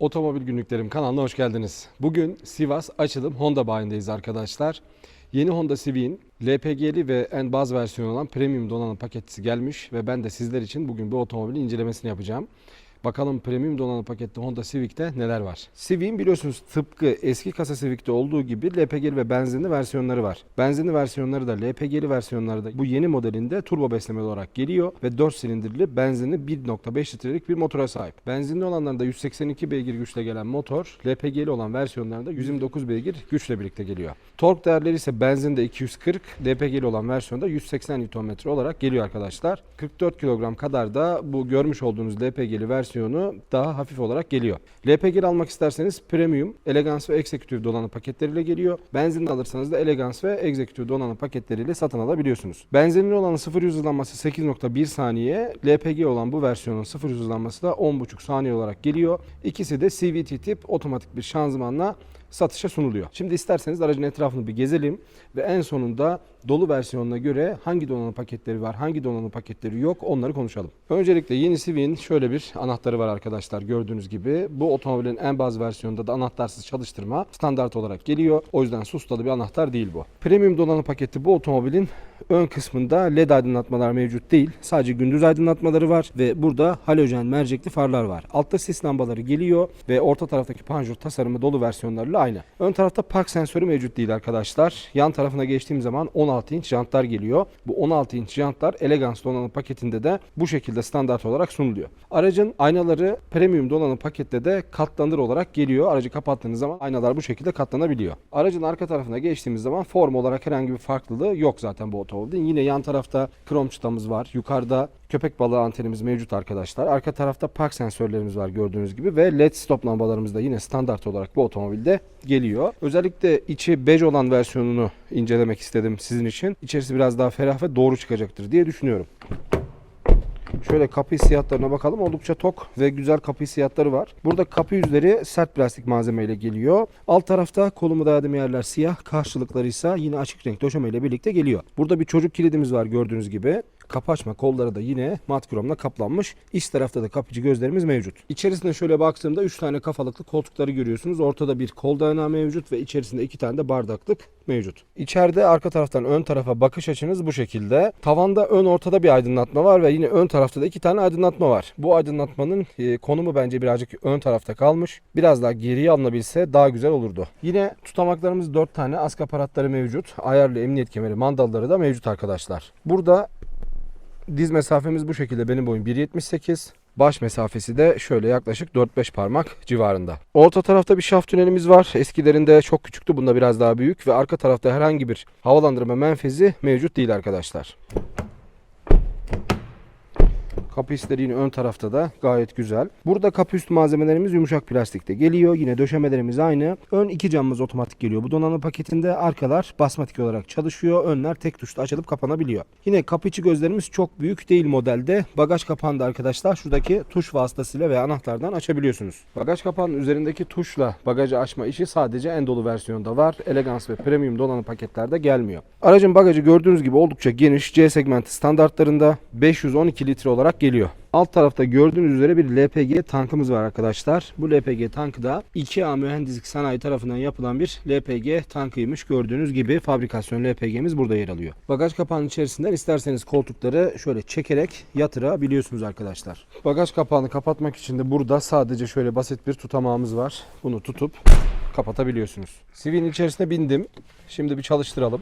Otomobil Günlüklerim kanalına hoş geldiniz. Bugün Sivas açılım Honda bayindeyiz arkadaşlar. Yeni Honda Civic'in LPG'li ve en baz versiyonu olan premium donanım paketisi gelmiş ve ben de sizler için bugün bu otomobilin incelemesini yapacağım. Bakalım premium donanım paketli Honda Civic'te neler var. Civic'in biliyorsunuz tıpkı eski kasa Civic'te olduğu gibi LPG'li ve benzinli versiyonları var. Benzinli versiyonları da LPG'li versiyonları da bu yeni modelinde turbo beslemeli olarak geliyor ve 4 silindirli benzinli 1.5 litrelik bir motora sahip. Benzinli olanlarında 182 beygir güçle gelen motor, LPG'li olan versiyonlarında 129 beygir güçle birlikte geliyor. Tork değerleri ise benzinde 240, LPG'li olan versiyonda 180 Nm olarak geliyor arkadaşlar. 44 kilogram kadar da bu görmüş olduğunuz LPG'li versiyonu daha hafif olarak geliyor. LPG'li almak isterseniz Premium, Elegance ve Executive donanım paketleriyle geliyor. Benzinli alırsanız da Elegance ve Executive donanım paketleriyle satın alabiliyorsunuz. Benzinli olanın 0 hızlanması 8.1 saniye, LPG olan bu versiyonun 0 hızlanması da 10.5 saniye olarak geliyor. İkisi de CVT tip otomatik bir şanzımanla satışa sunuluyor. Şimdi isterseniz aracın etrafını bir gezelim ve en sonunda dolu versiyonuna göre hangi donanım paketleri var, hangi donanım paketleri yok onları konuşalım. Öncelikle yeni Civic'in şöyle bir anahtarı var arkadaşlar gördüğünüz gibi. Bu otomobilin en baz versiyonunda da anahtarsız çalıştırma standart olarak geliyor. O yüzden sustalı bir anahtar değil bu. Premium donanım paketi bu otomobilin ön kısmında led aydınlatmalar mevcut değil. Sadece gündüz aydınlatmaları var ve burada halojen mercekli farlar var. Altta sis lambaları geliyor ve orta taraftaki panjur tasarımı dolu versiyonlarıyla aynı. Ön tarafta park sensörü mevcut değil arkadaşlar. Yan tarafına geçtiğim zaman 16 inç jantlar geliyor. Bu 16 inç jantlar Elegance donanım paketinde de bu şekilde standart olarak sunuluyor. Aracın aynaları premium donanım pakette de katlanır olarak geliyor. Aracı kapattığınız zaman aynalar bu şekilde katlanabiliyor. Aracın arka tarafına geçtiğimiz zaman form olarak herhangi bir farklılığı yok zaten bu otomobilin. Yine yan tarafta krom çıtamız var. Yukarıda köpek balığı antenimiz mevcut arkadaşlar. Arka tarafta park sensörlerimiz var gördüğünüz gibi ve led stop lambalarımız da yine standart olarak bu otomobilde geliyor. Özellikle içi bej olan versiyonunu incelemek istedim sizin için. İçerisi biraz daha ferah ve doğru çıkacaktır diye düşünüyorum. Şöyle kapı hissiyatlarına bakalım. Oldukça tok ve güzel kapı hissiyatları var. Burada kapı yüzleri sert plastik malzemeyle geliyor. Alt tarafta kolumu dayadığım yerler siyah. Karşılıkları ise yine açık renk döşemeyle birlikte geliyor. Burada bir çocuk kilidimiz var gördüğünüz gibi. Kapı açma kolları da yine mat kromla kaplanmış. İç tarafta da kapıcı gözlerimiz mevcut. İçerisine şöyle baktığımda 3 tane kafalıklı koltukları görüyorsunuz. Ortada bir kol dayanağı mevcut ve içerisinde 2 tane de bardaklık mevcut. İçeride arka taraftan ön tarafa bakış açınız bu şekilde. Tavanda ön ortada bir aydınlatma var ve yine ön tarafta da 2 tane aydınlatma var. Bu aydınlatmanın e, konumu bence birazcık ön tarafta kalmış. Biraz daha geriye alınabilse daha güzel olurdu. Yine tutamaklarımız 4 tane ask aparatları mevcut. Ayarlı emniyet kemeri mandalları da mevcut arkadaşlar. Burada Diz mesafemiz bu şekilde benim boyum 1.78. Baş mesafesi de şöyle yaklaşık 4-5 parmak civarında. Orta tarafta bir şaft tünelimiz var. Eskilerinde çok küçüktü. Bunda biraz daha büyük ve arka tarafta herhangi bir havalandırma menfezi mevcut değil arkadaşlar. Kapı üstleri yine ön tarafta da gayet güzel. Burada kapı üstü malzemelerimiz yumuşak plastikte geliyor. Yine döşemelerimiz aynı. Ön iki camımız otomatik geliyor. Bu donanım paketinde arkalar basmatik olarak çalışıyor. Önler tek tuşla açılıp kapanabiliyor. Yine kapı içi gözlerimiz çok büyük değil modelde. Bagaj kapağını da arkadaşlar şuradaki tuş vasıtasıyla veya anahtardan açabiliyorsunuz. Bagaj kapağının üzerindeki tuşla bagajı açma işi sadece en dolu versiyonda var. Elegance ve Premium donanım paketlerde gelmiyor. Aracın bagajı gördüğünüz gibi oldukça geniş. C segmenti standartlarında 512 litre olarak geliyor. Alt tarafta gördüğünüz üzere bir LPG tankımız var arkadaşlar. Bu LPG tankı da 2A Mühendislik Sanayi tarafından yapılan bir LPG tankıymış. Gördüğünüz gibi fabrikasyon LPG'miz burada yer alıyor. Bagaj kapağının içerisinden isterseniz koltukları şöyle çekerek yatırabiliyorsunuz arkadaşlar. Bagaj kapağını kapatmak için de burada sadece şöyle basit bir tutamağımız var. Bunu tutup kapatabiliyorsunuz. Civic'in içerisine bindim. Şimdi bir çalıştıralım.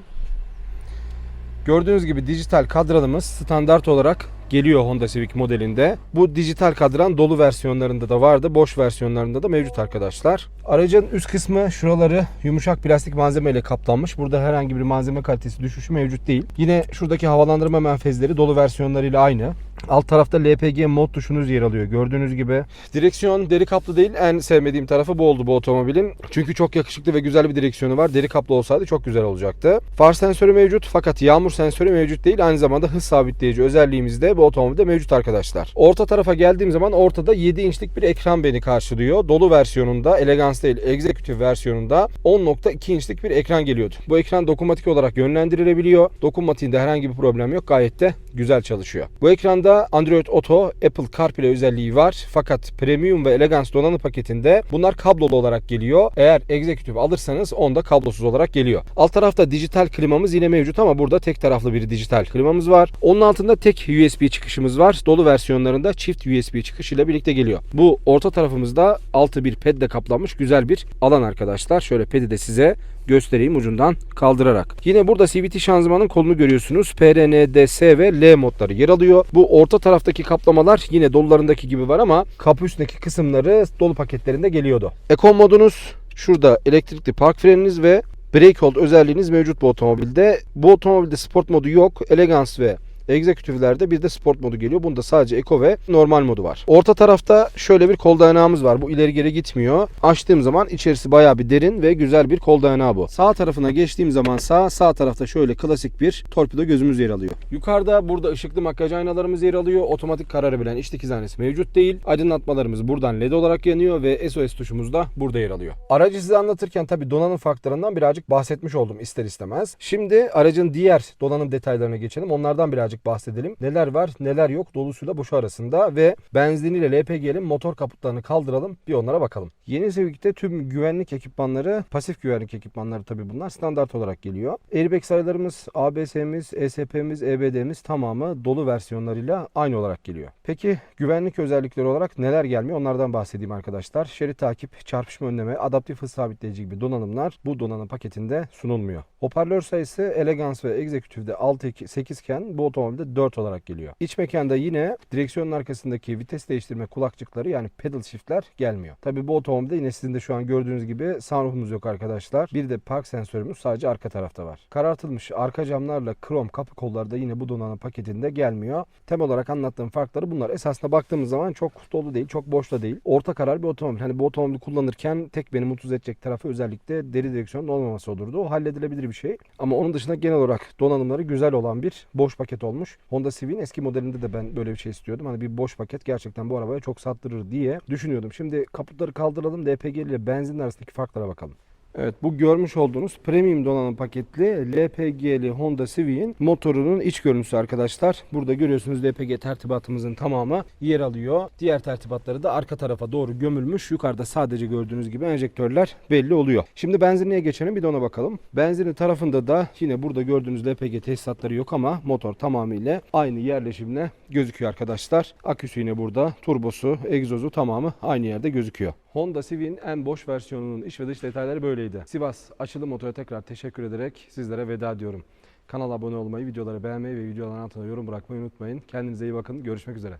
Gördüğünüz gibi dijital kadranımız standart olarak geliyor Honda Civic modelinde. Bu dijital kadran dolu versiyonlarında da vardı. Boş versiyonlarında da mevcut arkadaşlar. Aracın üst kısmı şuraları yumuşak plastik malzemeyle kaplanmış. Burada herhangi bir malzeme kalitesi düşüşü mevcut değil. Yine şuradaki havalandırma menfezleri dolu versiyonlarıyla aynı. Alt tarafta LPG mod tuşunuz yer alıyor. Gördüğünüz gibi. Direksiyon deri kaplı değil. En sevmediğim tarafı bu oldu bu otomobilin. Çünkü çok yakışıklı ve güzel bir direksiyonu var. Deri kaplı olsaydı çok güzel olacaktı. Far sensörü mevcut fakat yağmur sensörü mevcut değil. Aynı zamanda hız sabitleyici özelliğimiz de bu otomobilde mevcut arkadaşlar. Orta tarafa geldiğim zaman ortada 7 inçlik bir ekran beni karşılıyor. Dolu versiyonunda, Elegance değil, Executive versiyonunda 10.2 inçlik bir ekran geliyordu. Bu ekran dokunmatik olarak yönlendirilebiliyor. Dokunmatiğinde herhangi bir problem yok. Gayet de güzel çalışıyor. Bu ekranda Motorunda Android Auto, Apple CarPlay özelliği var. Fakat Premium ve Elegance donanım paketinde bunlar kablolu olarak geliyor. Eğer Executive alırsanız onda kablosuz olarak geliyor. Alt tarafta dijital klimamız yine mevcut ama burada tek taraflı bir dijital klimamız var. Onun altında tek USB çıkışımız var. Dolu versiyonlarında çift USB çıkışıyla birlikte geliyor. Bu orta tarafımızda altı bir pedle kaplanmış güzel bir alan arkadaşlar. Şöyle pedi de size göstereyim ucundan kaldırarak. Yine burada CVT şanzımanın kolunu görüyorsunuz. PRNDS ve L modları yer alıyor. Bu orta taraftaki kaplamalar yine dolularındaki gibi var ama kapı üstündeki kısımları dolu paketlerinde geliyordu. Eco modunuz şurada elektrikli park freniniz ve brake hold özelliğiniz mevcut bu otomobilde. Bu otomobilde sport modu yok. Elegance ve Executive'lerde bir de sport modu geliyor. Bunda sadece Eco ve normal modu var. Orta tarafta şöyle bir kol dayanağımız var. Bu ileri geri gitmiyor. Açtığım zaman içerisi bayağı bir derin ve güzel bir kol dayanağı bu. Sağ tarafına geçtiğim zaman sağ, sağ tarafta şöyle klasik bir torpido gözümüz yer alıyor. Yukarıda burada ışıklı makyaj aynalarımız yer alıyor. Otomatik kararabilen iç dikiz aynası mevcut değil. Aydınlatmalarımız buradan led olarak yanıyor ve SOS tuşumuz da burada yer alıyor. Aracı size anlatırken tabi donanım farklarından birazcık bahsetmiş oldum ister istemez. Şimdi aracın diğer donanım detaylarına geçelim. Onlardan birazcık bahsedelim. Neler var neler yok dolusuyla boşu arasında ve benziniyle LPG'nin motor kaputlarını kaldıralım bir onlara bakalım. Yeni Civic'te tüm güvenlik ekipmanları pasif güvenlik ekipmanları tabi bunlar standart olarak geliyor. Airbag sayılarımız, ABS'miz, ESP'miz, EBD'miz tamamı dolu versiyonlarıyla aynı olarak geliyor. Peki güvenlik özellikleri olarak neler gelmiyor onlardan bahsedeyim arkadaşlar. Şerit takip, çarpışma önleme, adaptif hız sabitleyici gibi donanımlar bu donanım paketinde sunulmuyor. Hoparlör sayısı Elegance ve Executive'de 6-8 iken bu otomobilde 4 olarak geliyor. İç mekanda yine direksiyonun arkasındaki vites değiştirme kulakçıkları yani pedal shift'ler gelmiyor. Tabi bu otomobilde yine sizin de şu an gördüğünüz gibi sunroofumuz yok arkadaşlar. Bir de park sensörümüz sadece arka tarafta var. Karartılmış arka camlarla krom kapı kolları da yine bu donanım paketinde gelmiyor. Temel olarak anlattığım farkları bunlar. Esasında baktığımız zaman çok dolu değil, çok boş da değil. Orta karar bir otomobil. Hani bu otomobili kullanırken tek beni mutsuz edecek tarafı özellikle deri direksiyonun olmaması olurdu. O halledilebilir bir şey. Ama onun dışında genel olarak donanımları güzel olan bir boş paket olmuş. Honda Civic'in eski modelinde de ben böyle bir şey istiyordum. Hani bir boş paket gerçekten bu arabaya çok sattırır diye düşünüyordum. Şimdi kaputları kaldıralım. LPG ile benzin arasındaki farklara bakalım. Evet bu görmüş olduğunuz premium donanım paketli LPG'li Honda Civic'in motorunun iç görüntüsü arkadaşlar. Burada görüyorsunuz LPG tertibatımızın tamamı yer alıyor. Diğer tertibatları da arka tarafa doğru gömülmüş. Yukarıda sadece gördüğünüz gibi enjektörler belli oluyor. Şimdi benzinliğe geçelim bir de ona bakalım. Benzinin tarafında da yine burada gördüğünüz LPG tesisatları yok ama motor tamamıyla aynı yerleşimle gözüküyor arkadaşlar. Aküsü yine burada. Turbosu, egzozu tamamı aynı yerde gözüküyor. Honda Civic'in en boş versiyonunun iç ve dış detayları böyleydi. Sivas açılım motora tekrar teşekkür ederek sizlere veda diyorum. Kanala abone olmayı, videoları beğenmeyi ve videoların altına yorum bırakmayı unutmayın. Kendinize iyi bakın. Görüşmek üzere.